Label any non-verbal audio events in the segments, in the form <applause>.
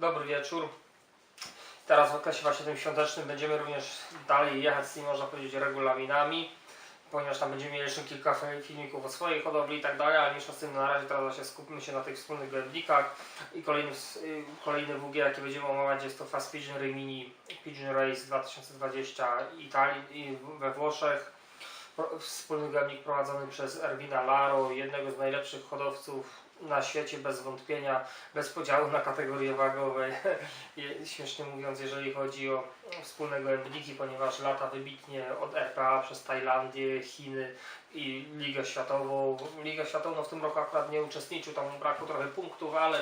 Dobry wieczór. Teraz w okresie właśnie tym świątecznym będziemy również dalej jechać z tymi, można powiedzieć, regulaminami, ponieważ tam będziemy mieli jeszcze kilka fi- filmików o swojej hodowli i tak dalej, ale mniejsza z tym na razie teraz właśnie skupmy się na tych wspólnych gołębnikach i kolejny, y, kolejny WG, jaki będziemy omawiać jest to Fast Pigeon Rimini Pigeon Race 2020 Italii we Włoszech. Wspólny gołębnik prowadzony przez Erwina Laro, jednego z najlepszych hodowców na świecie bez wątpienia bez podziału na kategorie wagowe, <laughs> śmiesznie mówiąc, jeżeli chodzi o wspólne gołębniki, ponieważ lata wybitnie od RPA przez Tajlandię, Chiny i Ligę Światową. Ligę Światową no w tym roku akurat nie uczestniczył, tam brakło trochę punktów, ale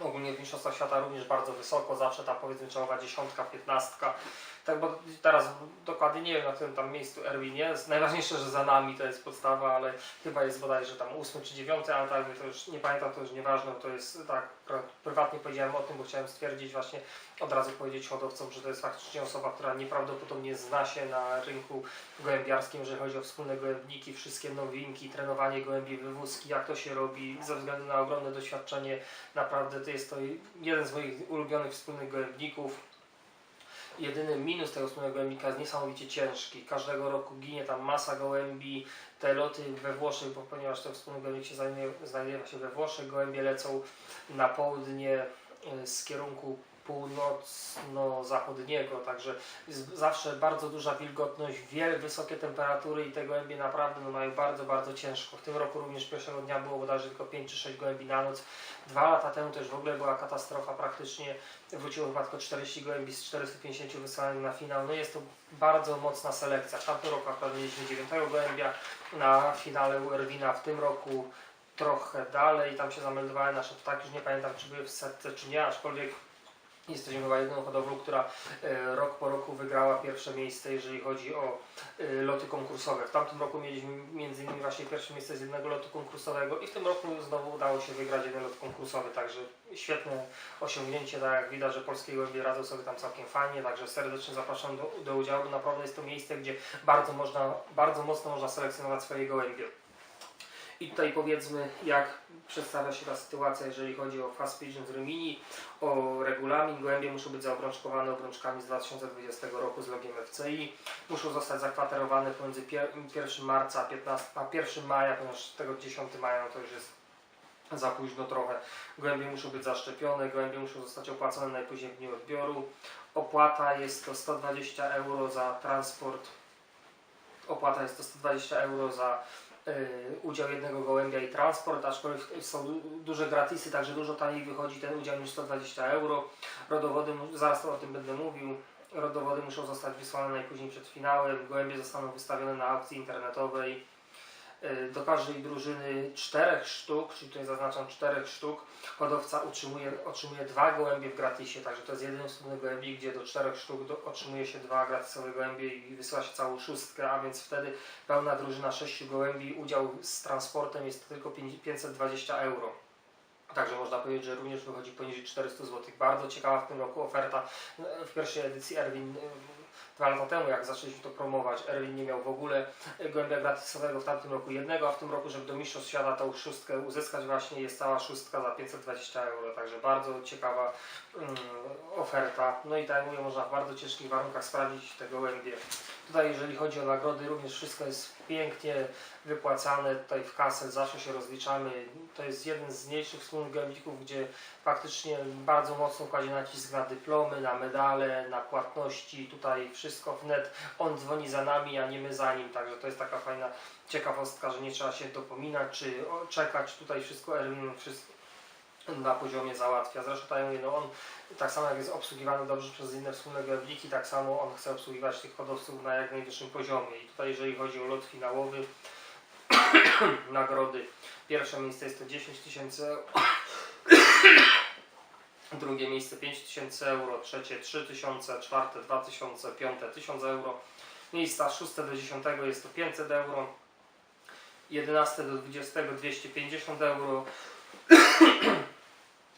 ogólnie w Mistrzostwach Świata również bardzo wysoko, zawsze ta powiedzmy czołowa dziesiątka, piętnastka. Tak, bo teraz dokładnie nie wiem na którym tam miejscu Erwin jest. Najważniejsze, że za nami to jest podstawa, ale chyba jest bodajże tam ósmy czy dziewiąty, ale tak, to już nie pamiętam, to już nieważne, to jest tak, prywatnie powiedziałem o tym, bo chciałem stwierdzić właśnie, od razu powiedzieć hodowcom, że to jest faktycznie osoba, która nieprawdopodobnie zna się na rynku gołębiarskim, jeżeli chodzi o wspólne gołębniki, wszystkie nowinki, trenowanie gołębi, wywózki, jak to się robi, ze względu na ogromne doświadczenie, naprawdę to jest to jeden z moich ulubionych wspólnych gołębników. Jedyny minus tego wspólnego gołębnika jest niesamowicie ciężki. Każdego roku ginie tam masa gołębi, te loty we Włoszech, bo ponieważ ten wspólny gołębnik się znajduje, znajduje się we Włoszech, gołębie lecą na południe y, z kierunku północno-zachodniego, także jest zawsze bardzo duża wilgotność, wiele wysokie temperatury i te gołębie naprawdę no, mają bardzo, bardzo ciężko. W tym roku również pierwszego dnia było bodajże tylko 5 czy 6 gołębi na noc. Dwa lata temu już w ogóle była katastrofa, praktycznie wróciło chyba tylko 40 gołębi z 450 wysłanych na finał. No jest to bardzo mocna selekcja. W tamtym roku akurat mieliśmy 9 gołębia na finale Erwina, w tym roku trochę dalej, tam się zameldowały nasze ptaki, już nie pamiętam czy były w setce czy nie, aczkolwiek jesteśmy chyba jedyną hodowlą, która e, rok po roku wygrała pierwsze miejsce, jeżeli chodzi o e, loty konkursowe. W tamtym roku mieliśmy między innymi właśnie pierwsze miejsce z jednego lotu konkursowego i w tym roku znowu udało się wygrać jeden lot konkursowy, także świetne osiągnięcie, tak jak widać, że polskie gołębie radzą sobie tam całkiem fajnie, także serdecznie zapraszam do, do udziału. Naprawdę jest to miejsce, gdzie bardzo, można, bardzo mocno można selekcjonować swoje gołębie. I tutaj powiedzmy, jak przedstawia się ta sytuacja, jeżeli chodzi o Fast Pigeons Rimini, o regulamin. Gołębie muszą być zaobrączkowane obrączkami z 2020 roku z logiem FCI. Muszą zostać zakwaterowane pomiędzy pier- 1 marca a 15, a 1 maja, ponieważ tego 10 maja no to już jest za późno trochę. Gołębie muszą być zaszczepione, gołębie muszą zostać opłacone najpóźniej w dniu odbioru. Opłata jest to 120 euro za transport. Opłata jest to 120 euro za udział jednego gołębia i transport, aczkolwiek są du- duże gratisy, także dużo taniej wychodzi ten udział niż 120 euro. Rodowody, zaraz o tym będę mówił, rodowody muszą zostać wysłane najpóźniej przed finałem, gołębie zostaną wystawione na aukcji internetowej. Y, Do każdej drużyny czterech sztuk, czyli tutaj zaznaczam czterech sztuk, hodowca utrzymuje, otrzymuje dwa gołębie w gratisie, także to jest jedyny wspólny gołębik, gdzie do czterech sztuk do, otrzymuje się dwa gratisowe gołębie i wysyła się całą szóstkę, a więc wtedy pełna drużyna sześciu gołębi, udział z transportem jest tylko pięć- 520 euro. Także można powiedzieć, że również wychodzi poniżej 400 zł. Bardzo ciekawa w tym roku oferta. W pierwszej edycji Erwin y, dwa lata temu, jak zaczęliśmy to promować, Erwin nie miał w ogóle gołębia gratisowego, w tamtym roku jednego, a w tym roku, żeby do Mistrzostw Świata tą szóstkę uzyskać właśnie jest cała szóstka za 520 euro. Także bardzo ciekawa mm, oferta. No i tak jak mówię, można w bardzo ciężkich warunkach sprawdzić te gołębie. Tutaj jeżeli chodzi o nagrody, również wszystko jest pięknie wypłacane. Tutaj w kasę zawsze się rozliczamy. To jest jeden z mniejszych wspólnych gołębików, gdzie faktycznie bardzo mocno kładzie nacisk na dyplomy, na medale, na płatności. Tutaj wszystko wnet. On dzwoni za nami, a nie my za nim. Także to jest taka fajna ciekawostka, że nie trzeba się dopominać czy czekać. Tutaj wszystko wszystko na poziomie załatwia. Zresztą no on tak samo jak jest obsługiwany dobrze przez inne wspólne gołębniki, tak samo on chce obsługiwać tych hodowców na jak najwyższym poziomie. I tutaj jeżeli chodzi o lot finałowy, <coughs> nagrody, pierwsze miejsce jest to 10 tysięcy euro, <coughs> drugie miejsce 5 tysięcy euro, trzecie 3 tysiące, czwarte 2 tysiące, piąte 1000 euro, miejsca szóste do 10 jest to 500 euro, 11 do 20 250 euro,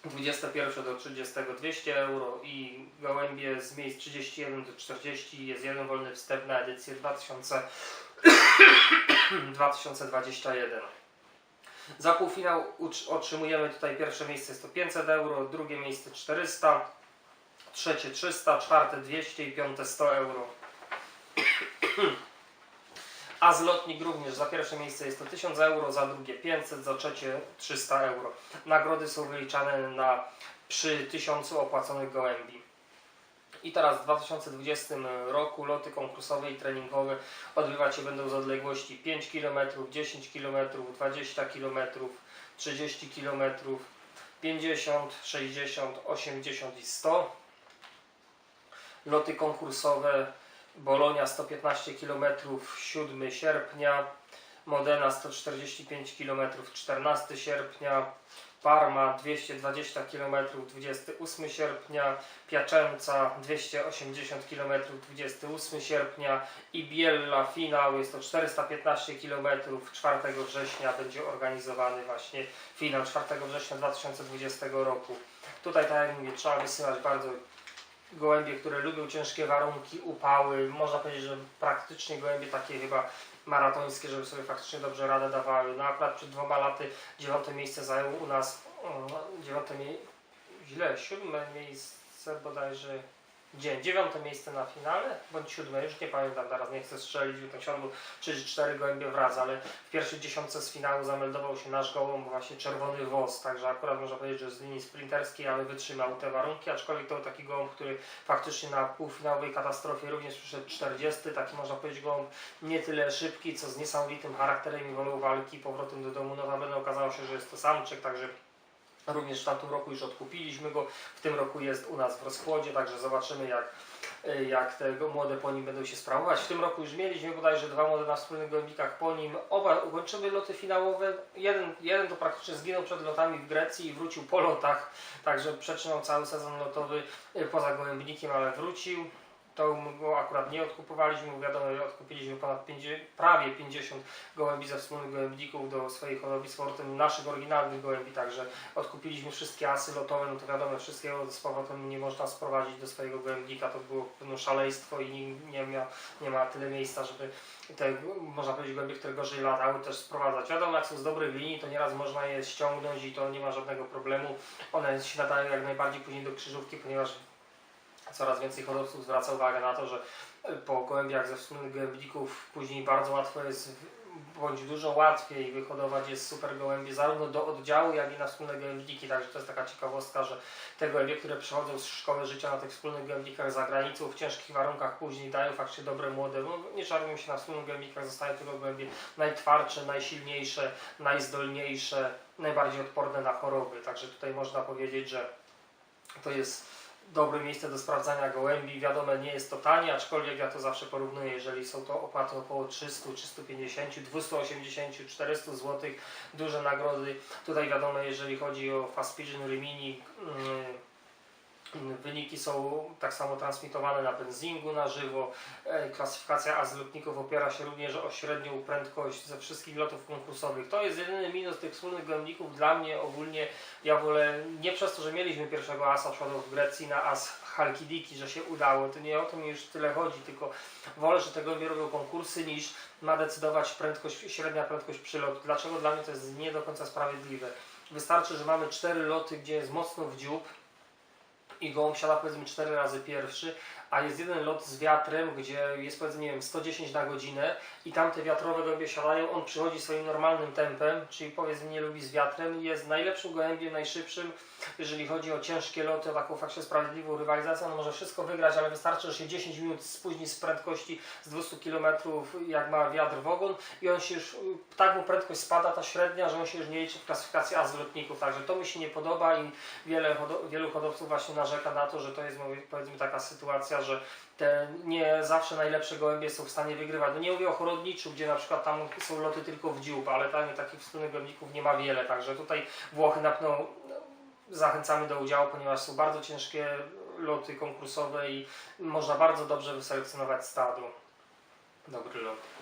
21 do 30 200 euro i gołębie z miejsc 31 do 40 jest jeden wolny wstęp na edycję 2000, 2021. <clears throat> Za półfinał otrzymujemy tutaj pierwsze miejsce jest to 500 euro, drugie miejsce 400, trzecie 300, czwarte 200 i piąte 100 euro. <clears throat> A zlotnik również za pierwsze miejsce jest to 1000 euro, za drugie 500, za trzecie 300 euro. Nagrody są wyliczane na przy 1000 opłaconych gołębi. I teraz w 2020 roku loty konkursowe i treningowe odbywać się będą z odległości 5 km, 10 km, 20 km, 30 km, 50, 60, 80 i 100. Loty konkursowe Bolonia 115 km 7 sierpnia, Modena 145 km 14 sierpnia, Parma 220 km 28 sierpnia, Piacenza 280 km 28 sierpnia. I Biella finał jest to 415 km 4 września będzie organizowany właśnie finał. 4 września 2020 roku. Tutaj tak jak mówię trzeba wysyłać bardzo gołębie, które lubią ciężkie warunki, upały, można powiedzieć, że praktycznie gołębie takie chyba maratońskie, żeby sobie faktycznie dobrze radę dawały. No akurat przed dwoma laty dziewiąte miejsce zajął u nas, dziewiąte mie- źle, siódme miejsce bodajże, dzień, dziewiąte miejsce na finale, bądź siódme, już nie pamiętam teraz, nie chcę strzelić, bo tam siadło 3 czy 4 gołębie wraz, ale w pierwszej dziesiątce z finału zameldował się nasz gołąb, właśnie czerwony woz, także akurat można powiedzieć, że z linii sprinterskiej, ale wytrzymał te warunki, aczkolwiek to był taki gołąb, który faktycznie na półfinałowej katastrofie również przyszedł 40, taki można powiedzieć gołąb nie tyle szybki, co z niesamowitym charakterem i wolą walki, powrotem do domu, notabene okazało się, że jest to samczyk, także Również w tamtym roku już odkupiliśmy go, w tym roku jest u nas w rozkładzie, także zobaczymy jak, y, jak te młode po nim będą się sprawować. W tym roku już mieliśmy bodajże dwa młode na wspólnych gołębnikach po nim. Oba ukończyły loty finałowe. Jeden, jeden to praktycznie zginął przed lotami w Grecji i wrócił po lotach, także przetrzymał cały sezon lotowy y, poza gołębnikiem, ale wrócił. To akurat nie odkupowaliśmy, bo wiadomo, że odkupiliśmy ponad 50, prawie 50 gołębi ze wspólnych gołębników do swojej hodowli z naszych oryginalnych gołębi, także odkupiliśmy wszystkie asy lotowe, no to wiadomo, wszystkiego z powrotem nie można sprowadzić do swojego gołębnika, to było pewne szaleństwo i nie ma, nie ma tyle miejsca, żeby te, można powiedzieć, gołębie, które gorzej latały, też sprowadzać. Wiadomo, jak są z dobrych linii, to nieraz można je ściągnąć i to nie ma żadnego problemu. One się nadają jak najbardziej później do krzyżówki, ponieważ coraz więcej hodowców zwraca uwagę na to, że po gołębiach ze wspólnych gołębników później bardzo łatwo jest, bądź dużo łatwiej wyhodować jest super gołębie zarówno do oddziału, jak i na wspólne gołębniki. Także to jest taka ciekawostka, że te gołębie, które przychodzą z szkoły życia na tych wspólnych gołębnikach za granicą w ciężkich warunkach później dają faktycznie dobre młode. No, nie czarujmy się na wspólnych gołębnikach, zostają tylko gołębie najtwardsze, najsilniejsze, najzdolniejsze, najbardziej odporne na choroby. Także tutaj można powiedzieć, że to jest dobre miejsce do sprawdzania gołębi. Wiadomo, nie jest to tanie, aczkolwiek ja to zawsze porównuję, jeżeli są to opłaty około 300, 350, 280, 400 zł, duże nagrody. Tutaj wiadomo, jeżeli chodzi o Fast Pigeon Rimini, mm, wyniki są tak samo transmitowane na benzingu na żywo. E, Klasyfikacja A z lotników opiera się również o średnią prędkość ze wszystkich lotów konkursowych. To jest jedyny minus tych wspólnych gołębników. Dla mnie ogólnie ja wolę, nie przez to, że mieliśmy pierwszego asa przodu w Grecji na as Halkidiki, że się udało, to nie o to mi już tyle chodzi, tylko wolę, że te gołębie robią konkursy niż ma decydować prędkość, średnia prędkość przylotu. Dlaczego dla mnie to jest nie do końca sprawiedliwe? Wystarczy, że mamy cztery loty, gdzie jest mocno w dziób i gołąb siada powiedzmy cztery razy pierwszy, a jest jeden lot z wiatrem, gdzie jest powiedzmy nie wiem 110 na godzinę i tam te wiatrowe gołębie siadają, on przychodzi swoim normalnym tempem, czyli powiedzmy nie lubi z wiatrem i jest najlepszym gołębiem, najszybszym, jeżeli chodzi o ciężkie loty, o taką faktycznie sprawiedliwą rywalizację, on może wszystko wygrać, ale wystarczy, że się 10 minut spóźni z prędkości z 200 km, jak ma wiatr w ogon i on się już, tak mu prędkość spada, ta średnia, że on się już nie liczy w klasyfikacji A z lotników, także to mi się nie podoba i wiele, wielu hodowców właśnie narzeka na to, że to jest powiedzmy taka sytuacja, że te nie zawsze najlepsze gołębie są w stanie wygrywać. No nie mówię o chorodniczu, gdzie na przykład tam są loty tylko w dziób, ale tam takich wspólnych gołębników nie ma wiele, także tutaj Włochy na pewno zachęcamy do udziału, ponieważ są bardzo ciężkie loty konkursowe i można bardzo dobrze wyselekcjonować stado. Dobry lot.